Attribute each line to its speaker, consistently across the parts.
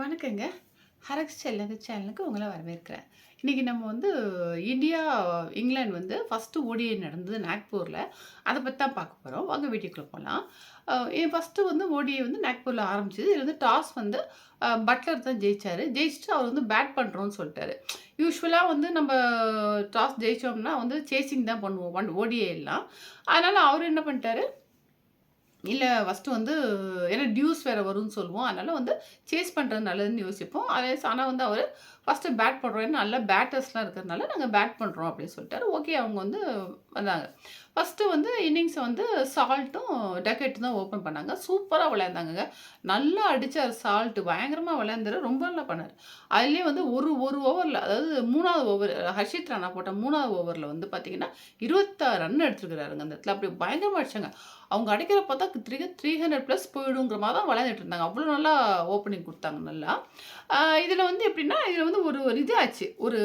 Speaker 1: வணக்கங்க. ஹரக்ஸ் செல்லங்க சேனலுக்கு உங்களை வரவேற்கிறேன். இன்றைக்கி நம்ம வந்து இந்தியா, இங்கிலாந்து வந்து ஃபர்ஸ்ட்டு ஓடிஐ நடந்தது நாக்பூரில் அதை பற்றி தான் பார்க்க போகிறோம் வாங்க வீட்டுக்குள்ளே போகலாம் என் ஃபஸ்ட்டு ஃபர்ஸ்ட்டு வந்து ஓடிஐ வந்து நாக்பூரில் ஆரம்பிச்சது. இது வந்து டாஸ் வந்து பட்லர் தான் ஜெயித்தார் ஜெயிச்சுட்டு அவர் வந்து பேட் பண்ணுறோன்னு சொல்லிட்டாரு யூஸ்வலாக வந்து நம்ம டாஸ் ஜெயிச்சோம்னா வந்து சேசிங் தான் பண்ணுவோம். ஒன் ஓடிஏ எல்லாம் அதனால் அவர் என்ன பண்ணிட்டாரு இல்லை ஃபர்ஸ்ட்டு வந்து ஏன்னா டியூஸ் வேறு வரும்னு சொல்லுவோம். அதனால் வந்து சேஸ் பண்ணுறது நல்லதுன்னு யோசிப்போம். அதே ஆனால் வந்து அவர் ஃபர்ஸ்ட்டு பேட் பண்ணுறோம் ஏன்னா நல்ல பேட்டர்ஸ்லாம் இருக்கிறதுனால நாங்கள் பேட் பண்ணுறோம் அப்படின்னு சொல்லிட்டாரு. ஓகே அவங்க வந்து வந்தாங்க. ஃபஸ்ட்டு வந்து இன்னிங்ஸை வந்து சால்ட்டும், டக்கெட்டும் தான் ஓப்பன் பண்ணாங்க. சூப்பராக விளையாண்டாங்கங்க. நல்லா அடித்தார் சால்ட்டு பயங்கரமாக விளையாண்டார் ரொம்ப நல்லா பண்ணார் அதுலேயே வந்து ஒரு ஒரு ஓவரில் அதாவது மூணாவது ஓவர் ஹர்ஷித் ராணா போட்ட மூணாவது ஓவரில் வந்து பார்த்திங்கன்னா இருபத்தாறு ரன் எடுத்துருக்கிறாருங்க அந்த இடத்துல. அப்படி பயங்கரமாக அடிச்சாங்க. அவங்க அடிக்கிறத பார்த்தா த்ரீ த்ரீ ஹண்ட்ரட் ப்ளஸ் போயிடுங்கிற மாதிரி தான் விளையாண்டுட்டு இருந்தாங்க. அவ்வளோ நல்லா ஓப்பனிங் கொடுத்தாங்க நல்லா. இதில் வந்து எப்படின்னா, இதில் வந்து ஒரு ஒரு இது ஆச்சு. ஒரு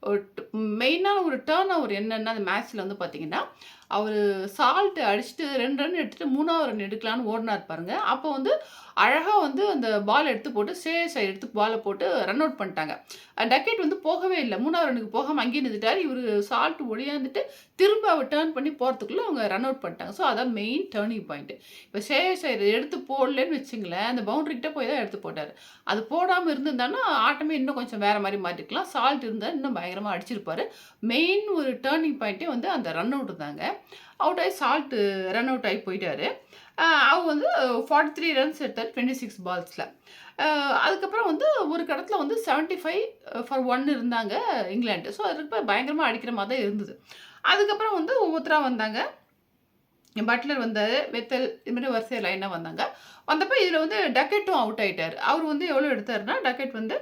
Speaker 1: ஒரு மெயினான ஒரு டேர்ன் ஓவர் என்னன்னா, அந்த மேட்ச்சில் வந்து பார்த்தீங்கன்னா, அவர் சால்ட்டு அடிச்சுட்டு ரெண்டு ரன் எடுத்துட்டு மூணாவது ரன் எடுக்கலான்னு ஓடினார் பாருங்க. அப்போ வந்து அழகாக வந்து அந்த பால் எடுத்து போட்டு ஸ்ரேயஸ் எடுத்து பாலை போட்டு ரன் அவுட் பண்ணிட்டாங்க. டக்கெட் வந்து போகவே இல்லை மூணாவது ரனுக்கு போகாமல் அங்கேயே நின்றுட்டார் இவரு சால்ட் ஒழியாந்துட்டு திரும்ப அவர் டேர்ன் பண்ணி போகிறதுக்குள்ளே அவங்க ரன் அவுட் பண்ணிட்டாங்க. ஸோ அதான் மெயின் டேர்னிங் பாயிண்ட். இப்போ ஸ்ரேயஸ் எடுத்து போடலன்னு வச்சுங்களேன், அந்த பவுண்டரி போய் தான் எடுத்து போட்டார் அது போடாமல் இருந்திருந்தானா ஆட்டமே இன்னும் கொஞ்சம் வேறு மாதிரி மாற்றிக்கலாம் சால்ட் இருந்தால் இன்னும் பயங்கரமாக அடிச்சிருப்பார் மெயின் ஒரு டர்னிங் பாயிண்ட்டே வந்து அந்த ரன் அவுட் தாங்க. அவுட் ஆகி சால்ட் ரன் அவுட் ஆகி போயிட்டாரு. அவர் அவங்க வந்து 43 ரன்ஸ் எடுத்தார் டுவெண்ட்டி சிக்ஸ் பால்ஸில் அதுக்கப்புறம் வந்து ஒரு கடத்தில் வந்து 75 ஃபார் ஒன் இருந்தாங்க இங்கிலாந்து. ஸோ அதுக்கு பயங்கரமாக அடிக்கிற மாதிரி தான் இருந்தது. அதுக்கப்புறம் வந்து ஒவ்வொருத்தராக வந்தாங்க. பட்லர் வந்தார் வெத்தல் இது மாரி லைனாக வந்தாங்க. வந்தப்போ இதில் வந்து டக்கெட்டும் அவுட் ஆகிட்டார் அவர் வந்து எவ்வளோ எடுத்தாருன்னா, டக்கெட் வந்து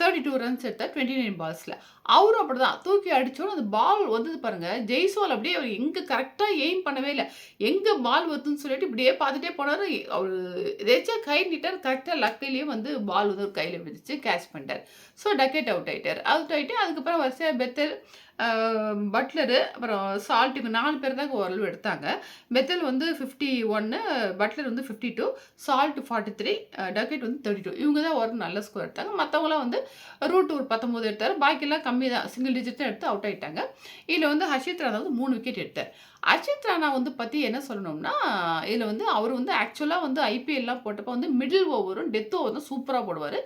Speaker 1: தேர்ட்டி டூ ரன்ஸ் எடுத்தார் டுவெண்ட்டி நைன் பால்ஸில் அவரும் அப்படி தான் தூக்கி அடிச்சோனே அந்த பால் வந்தது பாருங்கள் ஜெய்ஸ்வால் அப்படியே அவர் எங்கே கரெக்டாக எய்ம் பண்ணவே இல்லை எங்கே பால் வருதுன்னு சொல்லிட்டு இப்படியே பார்த்துட்டே போனாரு. அவர் ஏதாச்சும் கை நிட்டார் கரெக்டாக லக்கிலியே வந்து பால் வந்து ஒரு கையில் விழுந்துச்சு. கேட்ச் பண்ணிட்டார் ஸோ டக்கெட் அவுட் ஆகிட்டார் அவுட் ஆகிட்டு அதுக்கப்புறம் வரிசையாக பெத்தர் பட்லரு, அப்புறம் சால்ட் இவங்க நாலு பேர் தான் ஓரளவு எடுத்தாங்க. பெத்தல் வந்து 51, பட்லர் வந்து 52, சால்ட் ஃபார்ட்டி த்ரீ டக்கெட் வந்து 32. இவங்க தான் ஓரளவு நல்ல ஸ்கோர் எடுத்தாங்க. மற்றவங்களாம் வந்து ரூட் ஒரு பத்தொம்போது எடுத்தார் பாக்கிலாம் கம்மி தான். சிங்கிள் டிஜிட் தான் எடுத்து அவுட் ஆயிட்டாங்க. இதில் வந்து ஹர்ஷித் ராணா வந்து மூணு விக்கெட் எடுத்தார். ஹர்ஷித் ராணா வந்து பற்றி என்ன சொல்லணும்னா, இதில் வந்து அவர் வந்து ஆக்சுவலாக வந்து ஐபிஎல்லாம் போட்டப்போ வந்து மிடில் ஓவரும், டெத் ஓவரும் சூப்பராக போடுவார்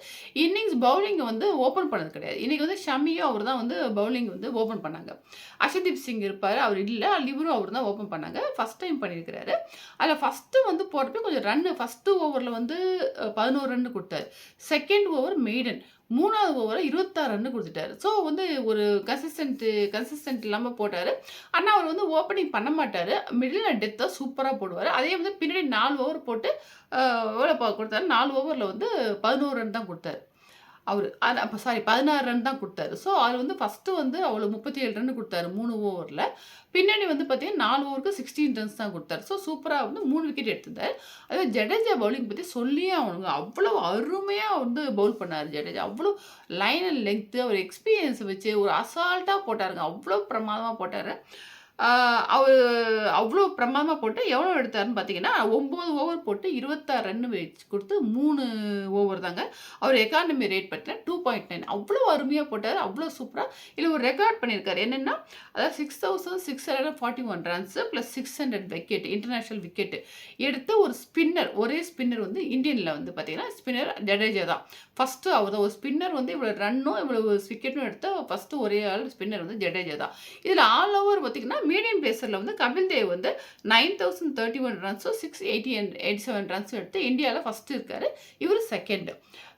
Speaker 1: இன்னிங்ஸ் பவுலிங் வந்து ஓப்பன் பண்ணது கிடையாது. இன்றைக்கி வந்து ஷமியும் அவர் தான் வந்து பவுலிங் வந்து ஓப்பன் பண்ணாங்க. அஷதீப் சிங் இருப்பார் அவர் இல்லை லிவரும் அவர் தான் ஓப்பன் பண்ணாங்க. ஃபர்ஸ்ட் டைம் பண்ணியிருக்கிறாரு. அதில் ஃபஸ்ட்டு வந்து போடுறப்ப கொஞ்சம் ரன்னு ஃபஸ்ட்டு ஓவரில் வந்து அ 11 ரன் செகண்ட் ஓவர் மெய்டன். மூணாவது ஓவரில் இருபத்தாறு ரன் கொடுத்துட்டாரு. ஸோ வந்து ஒரு கன்சிஸ்டன்ட்டு கன்சிஸ்டன்ட் இல்லாமல் போட்டார். ஆனால் அவர் வந்து ஓப்பனிங் பண்ண மாட்டார். மிடில் டெத்தை சூப்பராக போடுவார். அதே வந்து பின்னாடி நாலு ஓவர் போட்டு எவ்வளோ கொடுத்தாரு. நாலு ஓவரில் வந்து 11 ரன் தான் கொடுத்தாரு. அவர் அது அப்போ சாரி 16 ரன் தான் கொடுத்தாரு ஸோ அவர் வந்து ஃபஸ்ட்டு வந்து அவ்வளோ 37 ரன் கொடுத்தாரு மூணு ஓவரில் பின்னாடி வந்து பார்த்தீங்கன்னா நாலு ஓவருக்கு 16 ரன்ஸ் தான் கொடுத்தாரு ஸோ சூப்பராக வந்து மூணு விக்கெட் எடுத்திருந்தாரு. அதே ஜடேஜா பவுலிங் பற்றி சொல்லியே அவனுங்க அவ்வளோ அருமையாக வந்து பவுல் பண்ணாரு ஜடேஜா. அவ்வளோ லைன் அண்ட் லெங்த் அவர் எக்ஸ்பீரியன்ஸை வச்சு ஒரு அசால்ட்டாக போட்டாருங்க. அவ்வளோ பிரமாதமாக போட்டார் அவர் அவ்வளோ பிரமாதமாக போட்டு எவ்வளோ எடுத்தாருன்னு பார்த்தீங்கன்னா, ஒம்பது ஓவர் போட்டு 26 ரன் வச்சு கொடுத்து மூணு ஓவர் தாங்க. அவர் எக்கானமி ரேட் பார்த்தீங்கன்னா 2.9 அவ்வளோ அருமையாக போட்டார் அவ்வளோ சூப்பராக இல்லை ஒரு ரெக்கார்ட் பண்ணியிருக்காரு. என்னென்னா அதாவது six thousand six hundred forty one runs plus six hundred wicket international wicket எடுத்த ஒரு ஸ்பின்னர் ஒரே ஸ்பின்னர் வந்து இந்தியனில் வந்து பார்த்தீங்கன்னா, ஸ்பின்னர் ஜடேஜா தான். ஃபர்ஸ்ட்டு அவர் தான். ஒரு ஸ்பின்னர் வந்து இவ்வளோ ரன்னும், இவ்வளோ விக்கெட்டும் எடுத்த ஃபஸ்ட்டு ஒரே ஆள் ஸ்பின்னர் வந்து ஜடேஜா தான். இதில் ஆல் ஓவர் பார்த்தீங்கன்னா, மீடியம் பேசரில் வந்து கபில் தேவ் வந்து 9031 ரன்ஸும் 680 அண்ட் 87 ரன்ஸும் எடுத்து இந்தியாவில் ஃபஸ்ட்டு இருக்கார். இவர் செகண்டு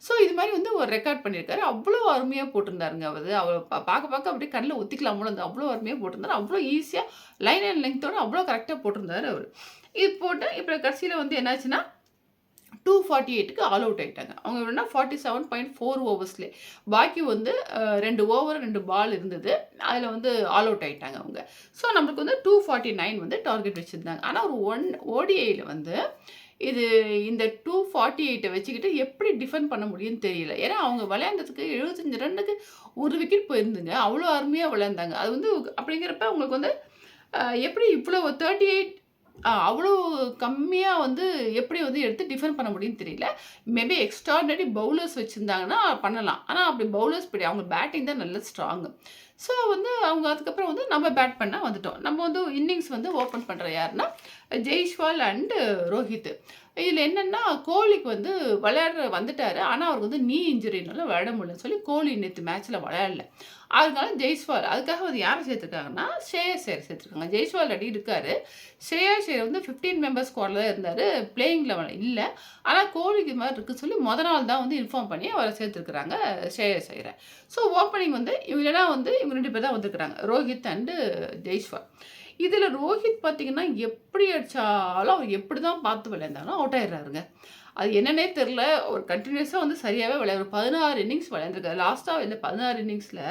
Speaker 1: ஸோ இது மாதிரி வந்து ஒரு ரெக்கார்ட் பண்ணியிருக்காரு. அவ்வளோ அருமையாக போட்டிருந்தாருங்க அவர். அவர் பார்க்க பார்க்க அப்படியே கண்ணில் ஒத்திக்கலாம் போல இருந்தது. அவ்வளோ அருமையாக போட்டிருந்தார். அவ்வளோ ஈஸியாக லைன் அண்ட் லெங்க்த்தோடு அவ்வளோ கரெக்டாக போட்டிருந்தார் அவர். இது போட்டு இப்போ கடைசியில் வந்து என்னாச்சுன்னா 248க்கு ஆல் அவுட் ஆயிட்டாங்க. அவங்க எப்படின்னா 47.4 ஓவர்ஸ்லயே. பாக்கி வந்து ரெண்டு ஓவர் ரெண்டு பால் இருந்தது. அதில் வந்து ஆல் அவுட் ஆயிட்டாங்க அவங்க. ஸோ நம்மளுக்கு வந்து 249 வந்து டார்கெட் வச்சுருந்தாங்க ஆனால் ஒரு ஒன் ஓடிஐயில் வந்து இது இந்த 248 வச்சுக்கிட்டு எப்படி டிஃபெண்ட் பண்ண முடியும்னு தெரியல. ஏன்னா அவங்க விளையாண்டதுக்கு 75 ரன்னுக்கு ஒரு விக்கெட் போயிருந்துங்க. அவ்வளோ அருமையாக விளையாண்டாங்க. அது வந்து அப்படிங்கிறப்ப அவங்களுக்கு வந்து எப்படி இவ்வளோ தேர்ட்டி எயிட் அவ்வளோ கம்மியாக வந்து எப்படி வந்து எடுத்து டிஃபெண்ட் பண்ண முடியும்னு தெரியல. மேபி எக்ஸ்ட்ரார்டினரி பவுலர்ஸ் வச்சுருந்தாங்கன்னா பண்ணலாம். ஆனால் அப்படி பவுலர்ஸ் பிடி அவங்க பேட்டிங் தான் நல்ல ஸ்ட்ராங்கு ஸோ வந்து அவங்க அதுக்கப்புறம் வந்து நம்ம பேட் பண்ணால் வந்துட்டோம். நம்ம வந்து இன்னிங்ஸ் வந்து ஓப்பன் பண்ணுற யாருன்னா, ஜெய்ஷ்வால் அண்டு ரோஹித். இதில் என்னென்னா கோலிக்கு வந்து விளையாடுற வந்துட்டார் ஆனால் அவருக்கு வந்து நீ இன்ஜுரினால விளையாட முடியலன்னு சொல்லி கோலி நேற்று மேட்ச்சில் விளையாடல. அதனால ஜெய்ஸ்வால் அதுக்காக வந்து யாரை சேர்த்துருக்காங்கன்னா, ஸ்ரேயா சேர் சேர்த்துருக்காங்க. ஜெய்ஸ்வால் ரெடி இருக்கார் ஸ்ரேயா சேர் வந்து ஃபிஃப்டீன் மெம்பர்ஸ் ஸ்குவாடில் தான் இருந்தார் பிளேயிங் லெவல்ல இல்லை ஆனால் கோலிக்கு மாதிரி இருக்குன்னு சொல்லி மொத நாள் தான் வந்து இன்ஃபார்ம் பண்ணி அவரை சேர்த்துருக்குறாங்க ஸ்ரேயா சேரை ஸோ ஓப்பனிங் வந்து இவங்க வந்து இவங்க ரெண்டு பேர் தான் வந்துருக்குறாங்க ரோஹித் அண்டு ஜெய்ஸ்வால். இதில் ரோஹித் பார்த்தீங்கன்னா, எப்படி அடித்தாலும் அவர் எப்படி தான் பார்த்து விளையாண்டாலும் அவுட் ஆயிடுறாருங்க. அது என்னன்னே தெரில ஒரு கண்டினியூஸாக வந்து சரியாகவே விளையாடு 16 இன்னிங்ஸ் விளையாண்டுருக்காரு. லாஸ்ட்டாக இந்த பதினாறு இன்னிங்ஸில்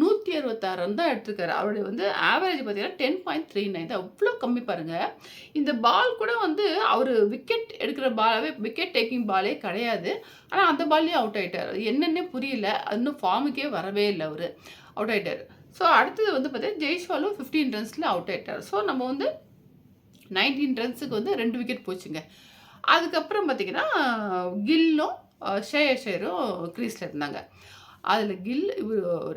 Speaker 1: நூற்றி அறுபத்தாறு ரன் தான் எடுத்திருக்காரு. அவருடைய வந்து ஆவரேஜ் பார்த்தீங்கன்னா 10.39 தான். அவ்வளோ கம்மி பாருங்கள் இந்த பால் கூட வந்து அவர் விக்கெட் எடுக்கிற பாலாகவே விக்கெட் டேக்கிங் பாலே கிடையாது. ஆனால் அந்த பால்லயும் அவுட் ஆகிட்டார் என்னென்னே புரியல புரியல. இன்னும் ஃபார்முக்கே வரவே இல்லை அவர் அவுட் ஆகிட்டார் ஸோ அடுத்தது வந்து பார்த்தீங்கன்னா, ஜெய்ஷ்வாலும் ஃபிஃப்டீன் ரன்ஸில் அவுட் ஆகிட்டார் ஸோ நம்ம வந்து 19 ரன்ஸுக்கு வந்து ரெண்டு விக்கெட் போச்சுங்க. அதுக்கப்புறம் பார்த்தீங்கன்னா, கில்லும் அ க்ரீஸில் இருந்தாங்க. அதில் கில்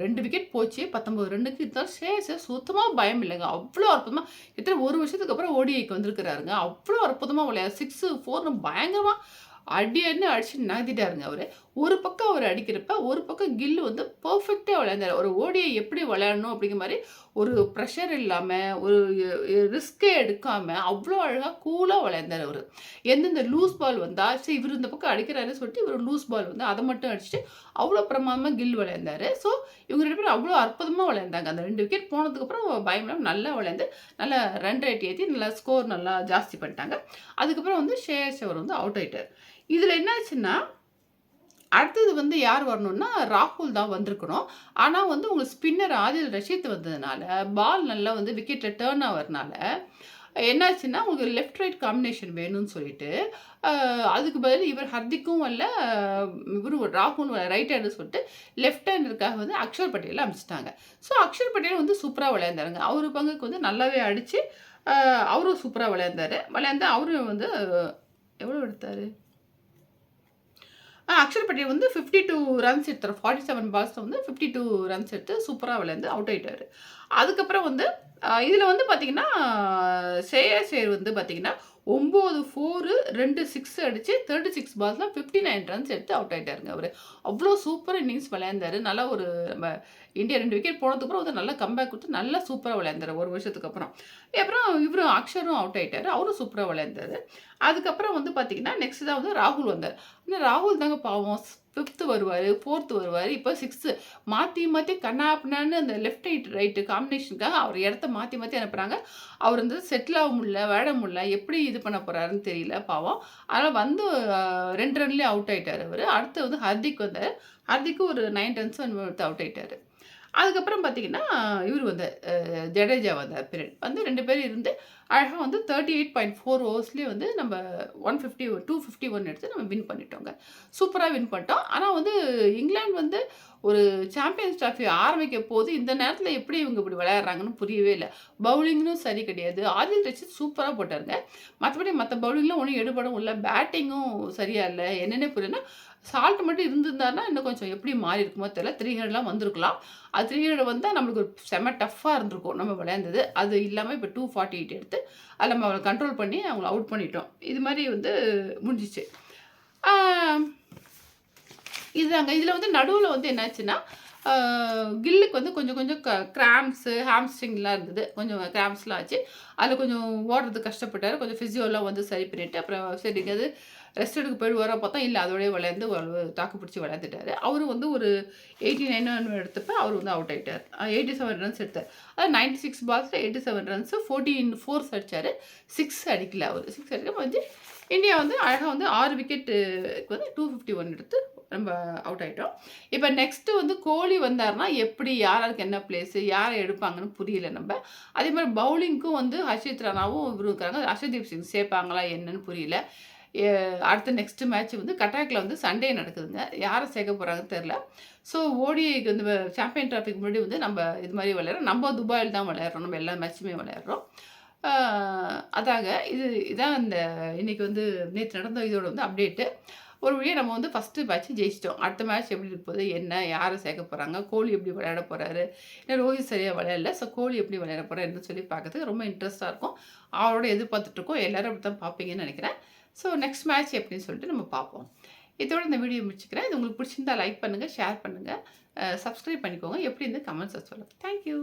Speaker 1: ரெண்டு விக்கெட் போச்சு. பத்தொம்பது ரெண்டுக்கு இருந்தாலும் ஸ்ரேயஸ் சுத்தமாக பயம் இல்லைங்க அவ்வளோ அற்புதமாக கிட்டத்தட்ட ஒரு வருஷத்துக்கு அப்புறம் ஓடிஐக்கு வந்திருக்கிறாருங்க. அவ்வளோ அற்புதமாக விளையாது சிக்ஸு ஃபோர்னு பயங்கரமாக அடி அடின்னு அடிச்சு நகர்த்திட்டாருங்க அவர் ஒரு பக்கம் அவர் அடிக்கிறப்ப, ஒரு பக்கம் கில்லு வந்து பர்ஃபெக்டாக விளையாண்டாரு. ஒரு ஓடியை எப்படி விளையாடணும் அப்படிங்கிற மாதிரி ஒரு ப்ரெஷர் இல்லாமல் ஒரு ரிஸ்க்கே ரிஸ்கே அவ்வளோ அழகாக கூலாக கூலா விளையாண்டாரு அவர் எந்தெந்த லூஸ் பால் வந்தால் சரி இவர் இந்த பக்கம் அடிக்கிறாருன்னு சொல்லிட்டு இவர் லூஸ் பால் வந்து அதை மட்டும் அடிச்சுட்டு, அவ்வளோ பிரமாதமாக கில் விளையாண்டார் ஸோ இவங்க ரெண்டு பேரும் அவ்வளோ அற்புதமாக விளையாண்டாங்க. அந்த ரெண்டு விக்கெட் போனதுக்கப்புறம் பயம் நல்லா விளையாண்டு, நல்லா ரன் ரேட் ஏற்றி நல்லா ஸ்கோர் நல்லா ஜாஸ்தி பண்ணிட்டாங்க. அதுக்கப்புறம் வந்து ஷேர் ஷவர் வந்து அவுட் ஆகிட்டார் இதில் என்னாச்சுன்னா, அடுத்தது வந்து யார் வரணும்னா, ராகுல் தான் வந்திருக்கணும். ஆனால் வந்து உங்களுக்கு ஸ்பின்னர் ஆதில் ரஷீத் வந்ததுனால, பால் நல்லா வந்து விக்கெட்டில் டேர்ன் ஆவறனால, என்னாச்சுன்னா, உங்களுக்கு லெஃப்ட் ரைட் காம்பினேஷன் வேணும்னு சொல்லிட்டு, அதுக்கு பதில் இவர் ஹர்திக்கும் வரல, இவரும் ராகுலும் ரைட் ஹேண்டு சொல்லிட்டு, லெஃப்ட் ஹேண்டருக்காக வந்து அக்ஷர் பட்டேலை அனுப்பிச்சிட்டாங்க ஸோ அக்ஷர் பட்டேல் வந்து சூப்பராக விளையாண்டாருங்க. அவர் பங்குக்கு வந்து நல்லாவே அடித்து அவரும் சூப்பராக விளையாண்டாரு. விளையாண்டு அவரும் வந்து எவ்வளோ எடுத்தார் அக்ஷர் பட்டேல் வந்து 52 ரன்ஸ் எடுத்தாரு. 47 பால்ஸ்ல வந்து 52 ரன்ஸ் எடுத்து சூப்பராக விளையாண்டு அவுட் ஆகிட்டார் அதுக்கப்புறம் வந்து இதில் வந்து பார்த்தீங்கன்னா, ஸ்ரேயஸ் சேர் வந்து பார்த்தீங்கன்னா, 9 4 2 6 அடிச்சு 36 பால்ஸ்ல 59 ரன்ஸ் எடுத்து அவுட் ஆயிட்டாருங்க அவர் அவ்வளோ சூப்பர் இன்னிங்ஸ் விளையாண்டாரு. நல்லா ஒரு நம்ம இந்தியா ரெண்டு விக்கெட் போனதுக்கப்புறம் வந்து நல்லா கம்பேக் கொடுத்து நல்லா சூப்பராக விளையாண்டாரு ஒரு வருஷத்துக்கு அப்புறம். அப்புறம் இவரும் அக்ஷரும் அவுட் ஆகிட்டார் அவரும் சூப்பராக விளையாண்டார் அதுக்கப்புறம் வந்து பார்த்தீங்கன்னா, நெக்ஸ்ட் தான் வந்து ராகுல் வந்தார். இன்னும் ராகுல் தாங்க பாவம். ஃபிஃப்த்து வருவார் ஃபோர்த்து வருவார். இப்போ சிக்ஸ்த்து மாற்றி மாற்றி கண்ணாப்னான்னு அந்த லெஃப்ட் ரைட் ரைட்டு காம்பினேஷனுக்காக அவர் இடத்த மாற்றி மாற்றி அனுப்புகிறாங்க அவர் வந்து செட்டில் ஆக முடியல, விளையாட முடியல. எப்படி இது பண்ண போகிறாருன்னு தெரியல பாவம். அதனால் வந்து ரெண்டு ரன்லேயே அவுட் ஆகிட்டார் அவர். அடுத்து வந்து ஹர்திக் வந்தார். ஹர்திக்கு ஒரு நைன் ரன்ஸ் எடுத்து அவுட் ஆகிட்டார் அதுக்கப்புறம் பார்த்தீங்கன்னா, இவரு வந்து ஜடேஜா வந்தார் பீரியட். வந்து ரெண்டு பேரும் இருந்து அழகாக வந்து 38.4 ஓவர்ஸ்லயே வந்து நம்ம 150 251 எடுத்து நம்ம வின் பண்ணிட்டோங்க. சூப்பராக வின் பண்ணிட்டோம். ஆனால் வந்து இங்கிலாந்து வந்து ஒரு சாம்பியன்ஸ் ட்ராஃபி ஆரம்பிக்க போது, இந்த நேரத்தில் எப்படி இவங்க இப்படி விளையாடுறாங்கன்னு புரியவே இல்லை பவுலிங்கும் சரி கிடையாது. ஆதில் ரஷீத் சூப்பராக போட்டாருங்க. மற்றபடி மற்ற பவுலிங்லாம் ஒன்றும் எடுபடவும் இல்லை பேட்டிங்கும் சரியாக இல்லை என்னென்ன புரியலன்னா சால்ட் மட்டும் இருந்திருந்தாருன்னா, இன்னும் கொஞ்சம் எப்படி மாறி இருக்குமோ தெரியல. 300லாம் வந்திருக்கலாம். அது 300 வந்தா நம்மளுக்கு ஒரு செம டஃப்பாக இருந்திருக்கும் நம்ம விளையாண்டது. அது இல்லாமல் இப்போ டூ ஃபார்ட்டி எயிட் எடுத்து, அதில் நம்ம அவளை கண்ட்ரோல் பண்ணி அவங்கள அவுட் பண்ணிட்டோம். இது மாதிரி வந்து முடிஞ்சுச்சு. இதுதாங்க. இதில் வந்து நடுவில் வந்து என்னாச்சுன்னா, கில்லுக்கு வந்து கொஞ்சம் கொஞ்சம் க கிராம்ஸு ஹாம்ஸ்ட்ரிங்லாம் இருந்தது. கொஞ்சம் கிராம்ஸ்லாம் ஆச்சு. அதில் கொஞ்சம் ஓடுறது கஷ்டப்பட்டார் கொஞ்சம் ஃபிசியோலாம் வந்து சரி பண்ணிவிட்டு அப்புறம் சரி அது ரெஸ்ட் எடுக்க போயிடுவாரா பார்த்தா, இல்லை அதோடய விளையாண்டு தாக்கு பிடிச்சி விளையாண்டுட்டாரு. அவரும் வந்து ஒரு 89 என்னமோ எடுத்தப்ப அவர் வந்து அவுட் ஆகிட்டார் எயிட்டி செவன் ரன்ஸ் எடுத்தார். அதாவது நைன்டி சிக்ஸ் பால்ஸில் எயிட்டி செவன் ரன்ஸ் 14 ஃபோர்ஸ் அடித்தார் சிக்ஸ் அடிக்கல அவர். சிக்ஸ் அடிக்க வந்து இந்தியா வந்து அழகாக வந்து ஆறு விக்கெட்டுக்கு வந்து 251 எடுத்து நம்ம அவுட் ஆகிட்டோம் இப்போ நெக்ஸ்ட்டு வந்து கோலி வந்தாருன்னா, எப்படி யார் யாருக்கு என்ன பிளேஸு, யாரை எடுப்பாங்கன்னு புரியல நம்ம. அதே மாதிரி பவுலிங்க்கும் வந்து ஹர்ஷித் ராணாவும் இவரும் ஹர்ஷதீப் சிங் சேர்ப்பாங்களா என்னன்னு புரியல. அடுத்த நெக்ஸ்ட் மேட்ச் வந்து கட்டாக்ல வந்து சண்டே நடக்குதுங்க. யாரை சேர்க்க போகிறாங்கன்னு தெரில ஸோ ஓடிஐக்கு வந்து சாம்பியன் டிராஃபிக் முன்னாடி வந்து நம்ம இது மாதிரி விளையாடுறோம். நம்ம துபாயில் தான் விளையாடுறோம். நம்ம எல்லா மேட்சுமே விளையாடுறோம். அதாங்க. இது இதான் இந்த இன்றைக்கி வந்து நேற்று நடந்த இதோட வந்து அப்டேட்டு. ஒரு வழியாக நம்ம வந்து ஃபஸ்ட்டு மேட்ச் ஜெயிச்சிட்டோம். அடுத்த மேட்ச் எப்படி இருக்க போகுது? என்ன? யாரை சேர்க்க போகிறாங்க கோலி எப்படி விளையாட போகிறாரு ஏன்னா ரோஹித் சரியாக விளையாடல. ஸோ கோலி எப்படி விளையாட போகிறாருன்னு சொல்லி பார்க்கறதுக்கு ரொம்ப இன்ட்ரெஸ்ட்டாக இருக்கும். அவரோட எதிர்பார்த்துட்ருக்கோம். எல்லோரும் அப்படி தான் பார்ப்பீங்கன்னு நினைக்கிறேன் ஸோ நெக்ஸ்ட் மேட்ச் எப்படின்னு சொல்லிட்டு நம்ம பார்ப்போம். இதோட இந்த வீடியோ முடிச்சுக்கிறேன். இது உங்களுக்கு பிடிச்சிருந்தா லைக் பண்ணுங்கள் ஷேர் பண்ணுங்கள் சப்ஸ்கிரைப் பண்ணிக்கோங்க. எப்படி இருந்து கமெண்ட்ஸை சொல்லுங்கள் தேங்க் யூ.